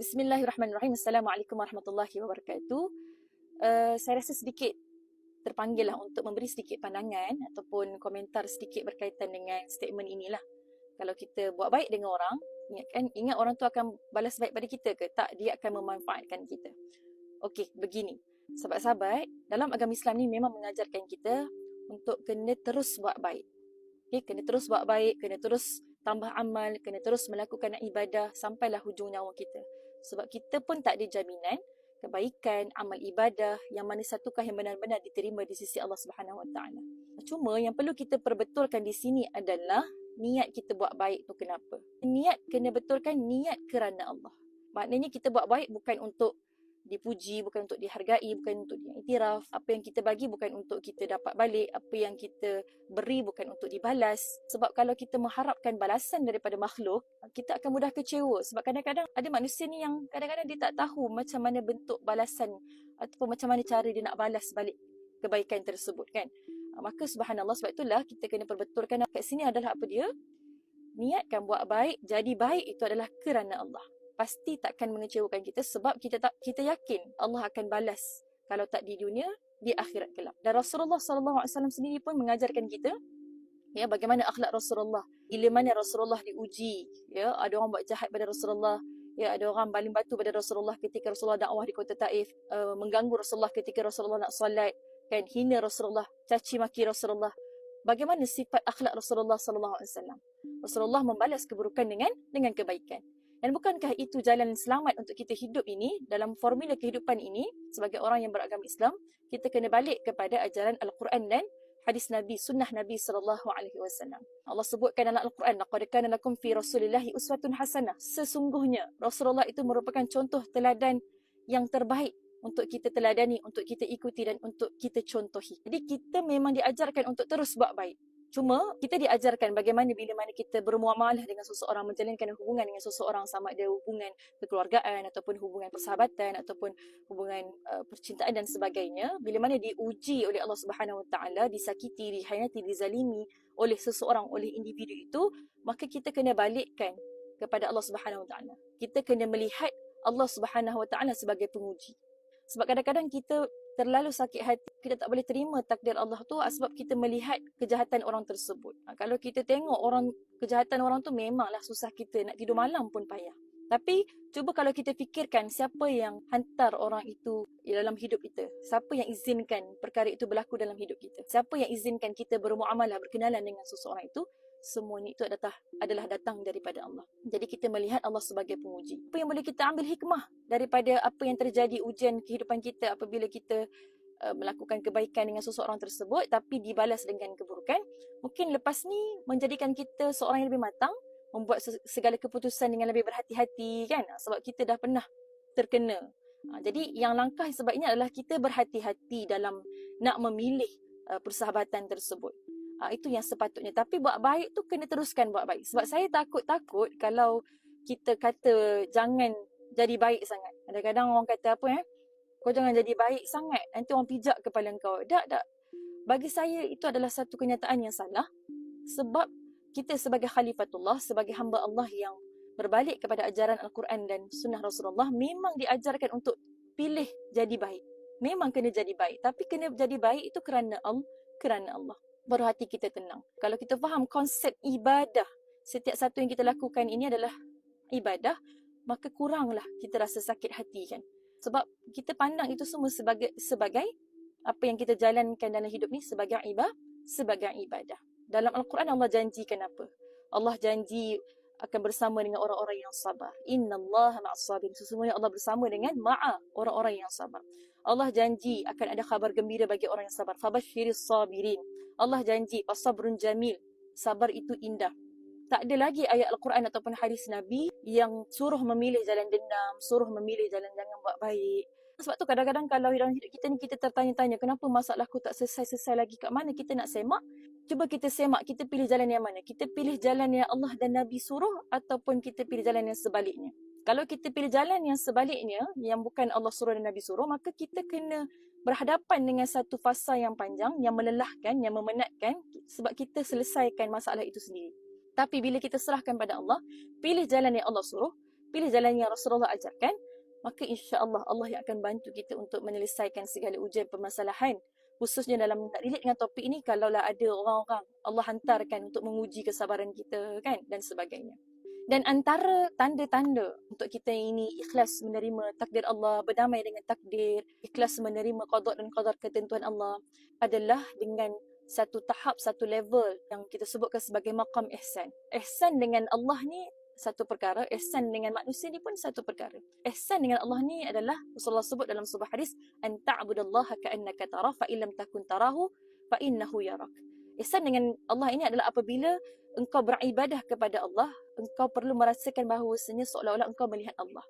Bismillahirrahmanirrahim. Assalamualaikum warahmatullahi wabarakatuh. Uh, saya rasa sedikit terpanggil lah untuk memberi sedikit pandangan ataupun komentar sedikit berkaitan dengan statement inilah. Kalau kita buat baik dengan orang, ingatkan ingat orang tu akan balas baik pada kita ke? Tak, dia akan memanfaatkan kita. Okey, begini. Sahabat-sahabat, dalam agama Islam ni memang mengajarkan kita untuk kena terus buat baik. Okay, kena terus buat baik, kena terus tambah amal, kena terus melakukan ibadah sampailah hujung nyawa kita. Sebab kita pun tak ada jaminan kebaikan, amal ibadah yang mana satukah yang benar-benar diterima di sisi Allah Subhanahu Wa Taala. Cuma yang perlu kita perbetulkan di sini adalah niat kita buat baik tu kenapa? Niat kena betulkan niat kerana Allah. Maknanya kita buat baik bukan untuk dipuji, bukan untuk dihargai, bukan untuk diiktiraf. Apa yang kita bagi bukan untuk kita dapat balik. Apa yang kita beri bukan untuk dibalas. Sebab kalau kita mengharapkan balasan daripada makhluk, kita akan mudah kecewa. Sebab kadang-kadang ada manusia ni yang kadang-kadang dia tak tahu macam mana bentuk balasan ataupun macam mana cara dia nak balas balik kebaikan tersebut kan. Maka subhanallah sebab itulah kita kena perbetulkan kat sini adalah apa dia? Niatkan buat baik, jadi baik itu adalah kerana Allah pasti takkan mengecewakan kita sebab kita tak kita yakin Allah akan balas kalau tak di dunia di akhirat kelak. Dan Rasulullah sallallahu alaihi wasallam sendiri pun mengajarkan kita ya bagaimana akhlak Rasulullah. Bila mana Rasulullah diuji, ya ada orang buat jahat pada Rasulullah, ya ada orang baling batu pada Rasulullah ketika Rasulullah dakwah di kota Taif, uh, mengganggu Rasulullah ketika Rasulullah nak solat, kan hina Rasulullah, caci maki Rasulullah. Bagaimana sifat akhlak Rasulullah sallallahu alaihi wasallam? Rasulullah membalas keburukan dengan dengan kebaikan. Dan bukankah itu jalan selamat untuk kita hidup ini dalam formula kehidupan ini sebagai orang yang beragama Islam, kita kena balik kepada ajaran Al-Quran dan hadis Nabi, sunnah Nabi sallallahu alaihi wasallam. Allah sebutkan dalam Al-Quran, "Laqad kana lakum fi Rasulillahi uswatun hasanah." Sesungguhnya Rasulullah itu merupakan contoh teladan yang terbaik untuk kita teladani, untuk kita ikuti dan untuk kita contohi. Jadi kita memang diajarkan untuk terus buat baik. Cuma kita diajarkan bagaimana bila mana kita bermuamalah dengan seseorang, menjalinkan hubungan dengan seseorang sama ada hubungan kekeluargaan ataupun hubungan persahabatan ataupun hubungan uh, percintaan dan sebagainya. Bila mana diuji oleh Allah Subhanahu Wa Taala, disakiti, dihianati, dizalimi oleh seseorang, oleh individu itu, maka kita kena balikkan kepada Allah Subhanahu Wa Taala. Kita kena melihat Allah Subhanahu Wa Taala sebagai penguji. Sebab kadang-kadang kita terlalu sakit hati kita tak boleh terima takdir Allah tu sebab kita melihat kejahatan orang tersebut. Ha, kalau kita tengok orang kejahatan orang tu memanglah susah kita nak tidur malam pun payah. Tapi cuba kalau kita fikirkan siapa yang hantar orang itu dalam hidup kita. Siapa yang izinkan perkara itu berlaku dalam hidup kita. Siapa yang izinkan kita bermuamalah berkenalan dengan seseorang itu semuanya itu adalah adalah datang daripada Allah. Jadi kita melihat Allah sebagai penguji. Apa yang boleh kita ambil hikmah daripada apa yang terjadi ujian kehidupan kita apabila kita uh, melakukan kebaikan dengan seseorang tersebut tapi dibalas dengan keburukan. Mungkin lepas ni menjadikan kita seorang yang lebih matang, membuat segala keputusan dengan lebih berhati-hati kan sebab kita dah pernah terkena. Ha, jadi yang langkah sebabnya adalah kita berhati-hati dalam nak memilih uh, persahabatan tersebut. Uh, itu yang sepatutnya. Tapi buat baik tu kena teruskan buat baik. Sebab saya takut-takut kalau kita kata jangan jadi baik sangat. Kadang-kadang orang kata apa eh? Kau jangan jadi baik sangat. Nanti orang pijak kepala kau. Tak, tak. Bagi saya itu adalah satu kenyataan yang salah. Sebab kita sebagai khalifatullah, sebagai hamba Allah yang berbalik kepada ajaran Al-Quran dan sunnah Rasulullah memang diajarkan untuk pilih jadi baik. Memang kena jadi baik. Tapi kena jadi baik itu kerana Allah. Kerana Allah baru hati kita tenang. Kalau kita faham konsep ibadah, setiap satu yang kita lakukan ini adalah ibadah, maka kuranglah kita rasa sakit hati kan. Sebab kita pandang itu semua sebagai sebagai apa yang kita jalankan dalam hidup ni sebagai ibadah, sebagai ibadah. Dalam Al-Quran Allah janjikan apa? Allah janji akan bersama dengan orang-orang yang sabar. Inna Allah ma'as sabirin. Sesungguhnya Allah bersama dengan ma'a orang-orang yang sabar. Allah janji akan ada khabar gembira bagi orang yang sabar. Fabashiris sabirin. Allah janji pasabrun jamil. Sabar itu indah. Tak ada lagi ayat Al-Quran ataupun hadis Nabi yang suruh memilih jalan dendam, suruh memilih jalan jangan buat baik. Sebab tu kadang-kadang kalau dalam hidup kita ni kita tertanya-tanya kenapa masalahku tak selesai-selesai lagi kat mana kita nak semak. Cuba kita semak, kita pilih jalan yang mana? Kita pilih jalan yang Allah dan Nabi suruh ataupun kita pilih jalan yang sebaliknya? Kalau kita pilih jalan yang sebaliknya, yang bukan Allah suruh dan Nabi suruh, maka kita kena berhadapan dengan satu fasa yang panjang, yang melelahkan, yang memenatkan sebab kita selesaikan masalah itu sendiri. Tapi bila kita serahkan pada Allah, pilih jalan yang Allah suruh, pilih jalan yang Rasulullah ajarkan, maka insya-Allah Allah yang akan bantu kita untuk menyelesaikan segala ujian permasalahan khususnya dalam nak relate dengan topik ini kalaulah ada orang-orang Allah hantarkan untuk menguji kesabaran kita kan dan sebagainya. Dan antara tanda-tanda untuk kita ini ikhlas menerima takdir Allah, berdamai dengan takdir, ikhlas menerima qada dan qadar ketentuan Allah adalah dengan satu tahap, satu level yang kita sebutkan sebagai maqam ihsan. Ihsan dengan Allah ni satu perkara, ihsan dengan manusia ni pun satu perkara. Ihsan dengan Allah ni adalah Rasulullah sebut dalam sebuah hadis, an ta'budallaha ka'annaka tarah fa illam takun tarahu fa innahu yarak. Ihsan dengan Allah ini adalah apabila engkau beribadah kepada Allah, engkau perlu merasakan bahawasanya seolah-olah engkau melihat Allah.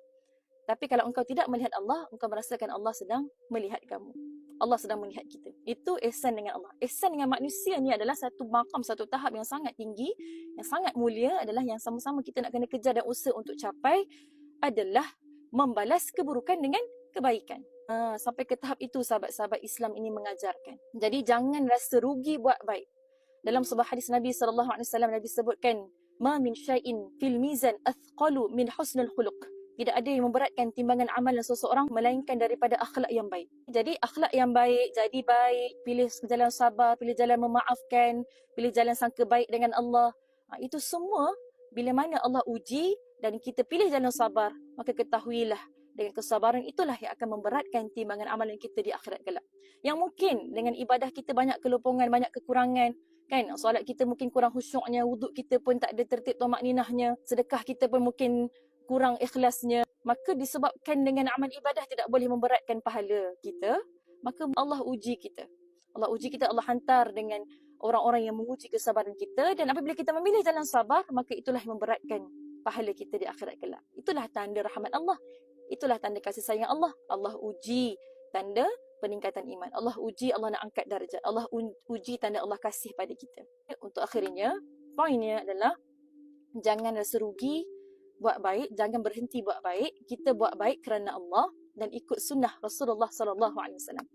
Tapi kalau engkau tidak melihat Allah, engkau merasakan Allah sedang melihat kamu. Allah sedang melihat kita. Itu ihsan dengan Allah. Ihsan dengan manusia ni adalah satu makam, satu tahap yang sangat tinggi, yang sangat mulia adalah yang sama-sama kita nak kena kejar dan usaha untuk capai adalah membalas keburukan dengan kebaikan. Ha, sampai ke tahap itu sahabat-sahabat Islam ini mengajarkan. Jadi jangan rasa rugi buat baik. Dalam sebuah hadis Nabi sallallahu alaihi wasallam Nabi sebutkan, "Ma min syai'in fil mizan athqalu min husnul khuluq." tidak ada yang memberatkan timbangan amalan seseorang melainkan daripada akhlak yang baik. Jadi akhlak yang baik, jadi baik, pilih jalan sabar, pilih jalan memaafkan, pilih jalan sangka baik dengan Allah. Ha, itu semua bila mana Allah uji dan kita pilih jalan sabar, maka ketahuilah dengan kesabaran itulah yang akan memberatkan timbangan amalan kita di akhirat kelak. Yang mungkin dengan ibadah kita banyak kelopongan, banyak kekurangan, kan solat kita mungkin kurang khusyuknya wuduk kita pun tak ada tertib tomak ninahnya sedekah kita pun mungkin kurang ikhlasnya, maka disebabkan dengan amal ibadah tidak boleh memberatkan pahala kita, maka Allah uji kita. Allah uji kita, Allah hantar dengan orang-orang yang menguji kesabaran kita dan apabila kita memilih jalan sabar, maka itulah yang memberatkan pahala kita di akhirat kelak. Itulah tanda rahmat Allah. Itulah tanda kasih sayang Allah. Allah uji tanda peningkatan iman. Allah uji, Allah nak angkat darjat. Allah uji tanda Allah kasih pada kita. Untuk akhirnya, poinnya adalah jangan rasa rugi buat baik, jangan berhenti buat baik. Kita buat baik kerana Allah dan ikut sunnah Rasulullah sallallahu alaihi wasallam.